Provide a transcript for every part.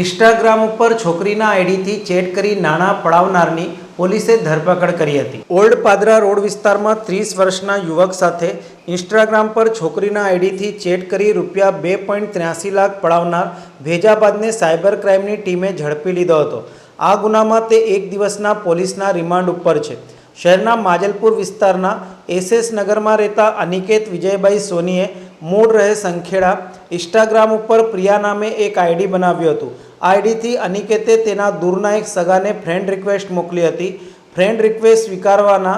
Instagram ઉપર છોકરીના આઈડીથી chat કરી નાણાં પડાવનારની પોલીસે ધરપકડ કરી હતી. ઓલ્ડ પાદરા રોડ વિસ્તારમાં ત્રીસ વર્ષના યુવક સાથે ઇન્સ્ટાગ્રામ પર છોકરીના આઈડીથી ચેટ કરી રૂપિયા બે પોઈન્ટ ત્ર્યાસી લાખ પડાવનાર ભેજાબાદને સાયબર ક્રાઇમની ટીમે ઝડપી લીધો હતો. આ ગુનામાં તે એક દિવસના પોલીસના રિમાન્ડ ઉપર છે. શહેરના માજલપુર વિસ્તારના એસએસ નગરમાં રહેતા અનિકેત વિજયભાઈ સોનીએ મૂળ રહે સંખેડા. ઇન્સ્ટાગ્રામ ઉપર પ્રિયા નામે એક આઈડી બનાવ્યું હતું. આઈડીથી અનિકેતે તેના દૂરના એક સગાને ફ્રેન્ડ રિક્વેસ્ટ મોકલી હતી. ફ્રેન્ડ રિક્વેસ્ટ સ્વીકારવાના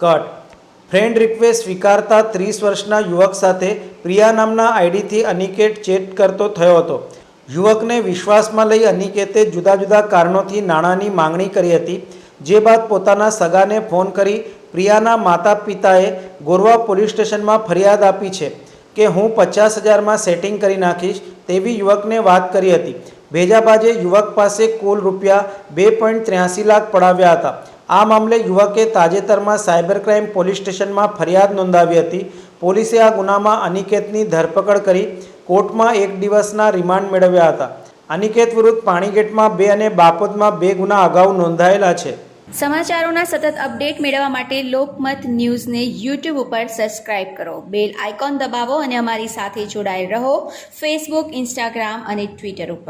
કટ. ફ્રેન્ડ રિક્વેસ્ટ સ્વીકારતા ત્રીસ વર્ષના યુવક સાથે પ્રિયા નામના આઈડીથી અનિકેત ચેટ કરતો થયો હતો. યુવકને વિશ્વાસમાં લઈ અનિકેતે જુદા જુદા કારણોથી નાણાંની માંગણી કરી હતી. જે બાદ પોતાના સગાને ફોન કરી પ્રિયાના માતા પિતાએ ગોરવા પોલીસ સ્ટેશનમાં ફરિયાદ આપી છે. કે હું પચાસ હજારમાં સેટિંગ કરી નાખીશ તેવી યુવકને વાત કરી હતી. ભેજાબાજે યુવક પાસે કુલ રૂપિયા બે પોઈન્ટ ત્ર્યાસી લાખ પડાવ્યા હતા. આ મામલે યુવકે તાજેતરમાં સાયબર ક્રાઇમ પોલીસ સ્ટેશનમાં ફરિયાદ નોંધાવી હતી. પોલીસે આ ગુનામાં અનિકેતની ધરપકડ કરી કોર્ટમાં એક દિવસના રિમાન્ડ મેળવ્યા હતા. અનિકેત વિરુદ્ધ પાણીગેટમાં બે અને બાપોદમાં બે ગુના અગાઉ નોંધાયેલા છે. સમાચારોના સતત અપડેટ મેળવવા માટે લોકમત ન્યૂઝને યુટ્યુબ ઉપર સબસ્ક્રાઇબ કરો. બેલ આઇકોન દબાવો અને અમારી સાથે જોડાયેલ રહો. ફેસબુક ઇન્સ્ટાગ્રામ અને ટ્વિટર ઉપર.